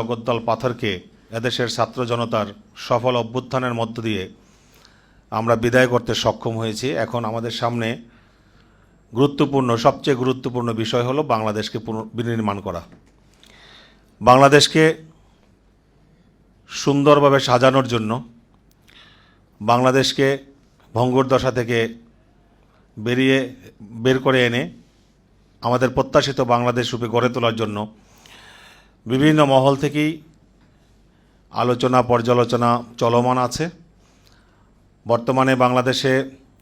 জগদ্দল পাথরকে এদেশের ছাত্র জনতার সফল অভ্যুত্থানের মধ্য দিয়ে আমরা বিদায় করতে সক্ষম হয়েছি। এখন আমাদের সামনে গুরুত্বপূর্ণ, সবচেয়ে গুরুত্বপূর্ণ বিষয় হলো বাংলাদেশকে পুনর- বিনির্মাণ করা। বাংলাদেশকে সুন্দরভাবে সাজানোর জন্য বাংলাদেশকে ভঙ্গুর দশা থেকে বেরিয়ে বের করে এনে আমাদের প্রত্যাশিত বাংলাদেশ রূপে গড়ে তোলার জন্য বিভিন্ন মহল থেকেই আলোচনা, পর্যালোচনা চলমান আছে। বর্তমানে বাংলাদেশে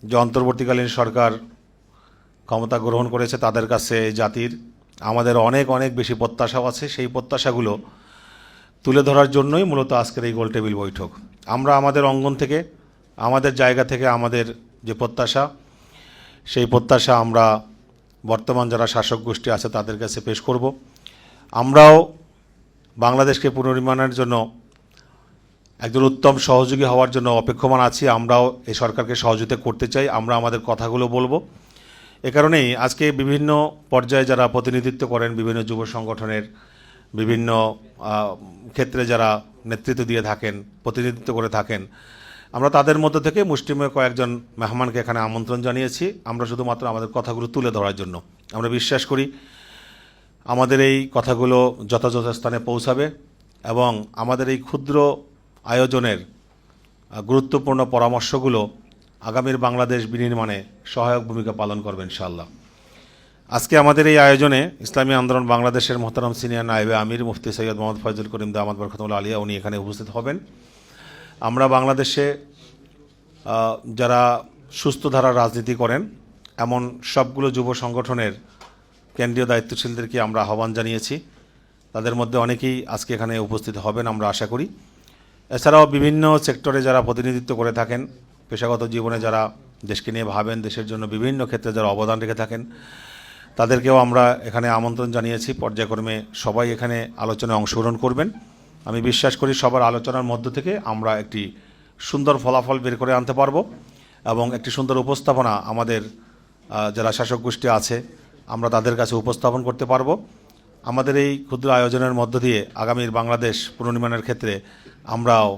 যে অন্তর্বর্তীকালীন সরকার ক্ষমতা গ্রহণ করেছে তাদের কাছে জাতির আমাদের অনেক অনেক বেশি প্রত্যাশাও আছে। সেই প্রত্যাশাগুলো তুলে ধরার জন্যই মূলত আজকের এই গোল টেবিল বৈঠক। আমরা আমাদের অঙ্গন থেকে, আমাদের জায়গা থেকে আমাদের যে প্রত্যাশা, সেই প্রত্যাশা আমরা বর্তমান যারা শাসক গোষ্ঠী আছে তাদের কাছে পেশ করব। আমরাও বাংলাদেশকে পুনর্নির্মাণের জন্য একজন উত্তম সহযোগী হওয়ার জন্য অপেক্ষমান আছি। আমরাও এই সরকারকে সহযোগিতা করতে চাই। আমরা আমাদের কথাগুলো বলব। এ কারণেই আজকে বিভিন্ন পর্যায়ে যারা প্রতিনিধিত্ব করেন, বিভিন্ন যুব সংগঠনের বিভিন্ন ক্ষেত্রে যারা নেতৃত্ব দিয়ে থাকেন, প্রতিনিধিত্ব করে থাকেন, আমরা তাদের মধ্যে থেকে মুষ্টিমেয় কয়েকজন মেহমানকে এখানে আমন্ত্রণ জানিয়েছি। আমরা শুধুমাত্র আমাদের কথাগুলো তুলে ধরার জন্য। আমরা বিশ্বাস করি আমাদের এই কথাগুলো যথাযথ স্থানে পৌঁছাবে এবং আমাদের এই ক্ষুদ্র আয়োজনের গুরুত্বপূর্ণ পরামর্শগুলো আগামীর বাংলাদেশ বিনির্মাণে সহায়ক ভূমিকা পালন করবে ইনশাআল্লাহ। আজকে আমাদের এই আয়োজনে ইসলামী আন্দোলন বাংলাদেশের মোহতারাম সিনিয়র নায়েবে আমির মুফতি সৈয়দ মোহাম্মদ ফয়জুল করিম দামাদ বরকতুল্লাহ আলিয়া উনি এখানে উপস্থিত হবেন। আমরা বাংলাদেশে যারা সুস্থ ধারার রাজনীতি করেন, এমন সবগুলো যুব সংগঠনের কেন্দ্রীয় দায়িত্বশীলদেরকে আমরা আহ্বান জানিয়েছি। তাদের মধ্যে অনেকেই আজকে এখানে উপস্থিত হবেন আমরা আশা করি। এছাড়াও বিভিন্ন সেক্টরে যারা প্রতিনিধিত্ব করে থাকেন, পেশাগত জীবনে যারা দেশকে নিয়ে ভাবেন, দেশের জন্য বিভিন্ন ক্ষেত্রে যারা অবদান রেখে থাকেন, তাদেরকেও আমরা এখানে আমন্ত্রণ জানিয়েছি। পর্যায়ক্রমে সবাই এখানে আলোচনায় অংশগ্রহণ করবেন। আমি বিশ্বাস করি সবার আলোচনার মধ্য থেকে আমরা একটি সুন্দর ফলাফল বের করে আনতে পারব এবং একটি সুন্দর উপস্থাপনা আমাদের যারা শাসক গোষ্ঠী আছে আমরা তাদের কাছে উপস্থাপন করতে পারব। আমাদের এই ক্ষুদ্র আয়োজনের মধ্য দিয়ে আগামীর বাংলাদেশ পুনর্নির্মাণের ক্ষেত্রে আমরাও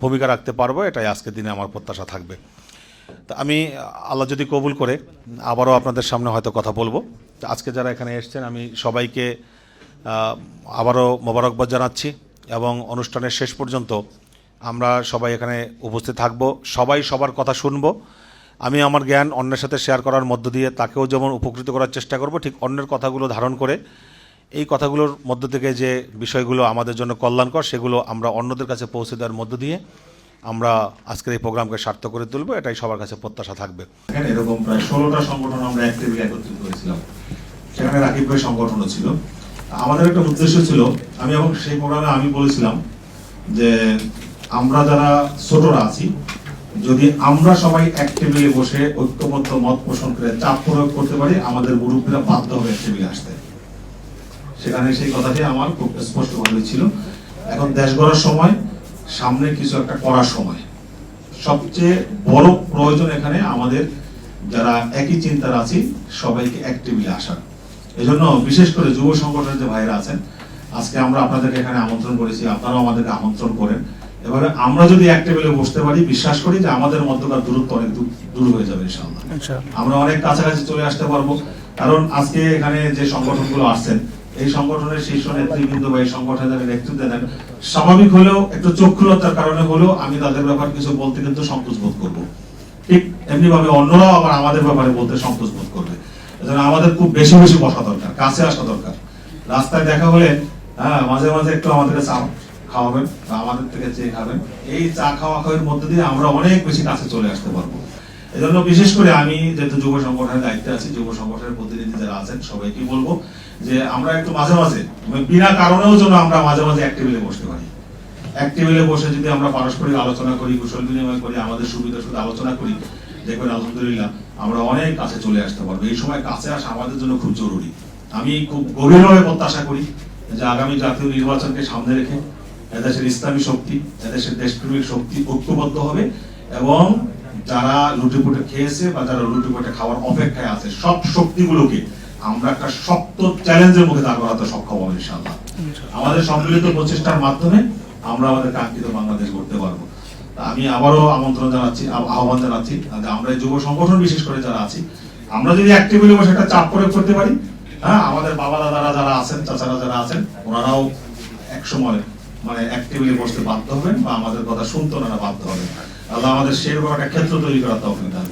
ভূমিকা রাখতে পারব, এটাই আজকের দিনে আমার প্রত্যাশা থাকবে। তা আমি, আল্লাহ যদি কবুল করে, আবারও আপনাদের সামনে হয়তো কথা বলব। আজকে যারা এখানে এসছেন, আমি সবাইকে আবারও মোবারকবাদ জানাচ্ছি এবং অনুষ্ঠানের শেষ পর্যন্ত আমরা সবাই এখানে উপস্থিত থাকব। সবাই সবার কথা শুনব। আমি আমার জ্ঞান অন্যের সাথে শেয়ার করার মধ্য দিয়ে তাকেও যেমন উপকৃত করার চেষ্টা করব, ঠিক অন্যের কথাগুলো ধারণ করে এই কথাগুলোর মধ্য থেকে যে বিষয়গুলো আমাদের জন্য কল্যাণকর, সেগুলো আমরা অন্যদের কাছে পৌঁছে দেওয়ার মধ্য দিয়ে আমরা আজকের এই প্রোগ্রামকে সার্থক করে তুলবো, এটাই সবার কাছে প্রত্যাশা থাকবে। এরকম প্রায় ষোলোটা সংগঠন আমরা এক টেবিলে একত্রিত হয়েছিলাম সেখানে রাকিব ভাই সংগঠনও ছিল। আমাদের একটা উদ্দেশ্য ছিল, আমি এবং সেই প্রোগ্রামে আমি বলেছিলাম যে আমরা যারা ছোটরা আছি যদি আমরা সবাই এক টেবিলে বসে ঐক্যবদ্ধ মত পোষণ করে চাপ প্রয়োগ করতে পারি, আমাদের মুরব্বীরা বাধ্য হবে এক টেবিলে আসতে। সেখানে সেই কথাটি আমার খুব স্পষ্টভাবে ছিল। এখন দেশ গড়ার সময়, সামনে কিছু একটা করার সময়। সবচেয়ে বড় প্রয়োজন এখানে আমাদের যারা একই চিন্তার আছি, সবাইকে এক টেবিলে আসার এজন্য বিশেষ করে যুব সংগঠনের যে ভাইরা আছেন, আজকে আমরা আপনাদেরকে এখানে আমন্ত্রণ করেছি, আপনারাও আমাদেরকে আমন্ত্রণ করেন। এভাবে আমরা যদি এক টেবিলে বসতে পারি বিশ্বাস করি যে আমাদের মধ্যকার দূরত্ব অনেক দূর- হয়ে যাবে ইনশাআল্লাহ। আমরা অনেক কাছাকাছি চলে আসতে পারব। কারণ আজকে এখানে যে সংগঠনগুলো আসছেন এই সংগঠনের শীর্ষ নেতৃবৃন্দ বা এই সংগঠনের নেতৃত্ব দেন স্বাভাবিক হলেও একটু চক্ষুলতার কারণে হলেও আমি তাদের ব্যাপারে কিছু বলতে কিন্তু সংকোচ বোধ করব। ঠিক এমনি ভাবে অন্যরাও আবার আমাদের ব্যাপারে বলতে সংকোচ বোধ করবে। এজন্য আমাদের খুব বেশি বেশি বসা দরকার কাছে আসা দরকার। রাস্তায় দেখা হলে হ্যাঁ মাঝে মাঝে একটু আমাদের চা খাওয়াবেন বা আমাদের থেকে চেয়ে খাবেন। এই চা খাওয়া খাওয়ার মধ্যে দিয়ে আমরা অনেক বেশি কাছে চলে আসতে পারব। এজন্য বিশেষ করে আমি যেহেতু যুব সংগঠনের দায়িত্বে আছি, যুব সংগঠনের প্রতিনিধি যারা আছেন, সবাইকে বলব যে আমরা একটু মাঝে মাঝে মানে বিনা কারণেও যেন আমরা মাঝে মাঝে এক টেবিলে বসতে পারি। এক টেবিলে বসে যদি আমরা পারস্পরিক আলোচনা করি, কুশল বিনিময় করি, আমাদের সুবিধা সুবিধা আলোচনা করি, দেখবেন আলহামদুলিল্লাহ আমরা অনেক কাছে চলে আসতে পারব। এই সময় কাছে আসা আমাদের জন্য খুব জরুরি। আমি খুব গভীরভাবে প্রত্যাশা করি যে আগামী জাতীয় নির্বাচনকে সামনে রেখে এদেশের ইসলামী শক্তি এদেশের দেশপ্রেমিক শক্তি ঐক্যবদ্ধ হবে এবং যারা লুটিপুটে খেয়েছে বা যারা লুটিপুটে খাওয়ার অপেক্ষায় আছে সব শক্তিগুলোকে আমরা একটা শক্ত চ্যালেঞ্জের মুখে দাঁড় করাতে সক্ষম হব ইনশাআল্লাহ। আমাদের সম্মিলিত প্রচেষ্টার মাধ্যমে আমরা আমাদের কাঙ্ক্ষিত বাংলাদেশ গড়তে পারব। আমি আবারও আমন্ত্রণ জানাচ্ছি আহ- আহ্বান জানাচ্ছি আমরা যুব সংগঠন বিশেষ করে যারা আছি আমরা যদি অ্যাক্টিভলি বসে একটা চাপ প্রয়োগ করতে পারি হ্যাঁ আমাদের বাবা দাদারা যারা আছেন চাচারা যারা আছেন ওনারাও এক সময় মানে অ্যাক্টিভলি বসতে বাধ্য হবেন বা আমাদের কথা শুনতে ওনারা বাধ্য হবেন। আল্লাহ আমাদের সেরকম একটা ক্ষেত্র তৈরি করার তখন দান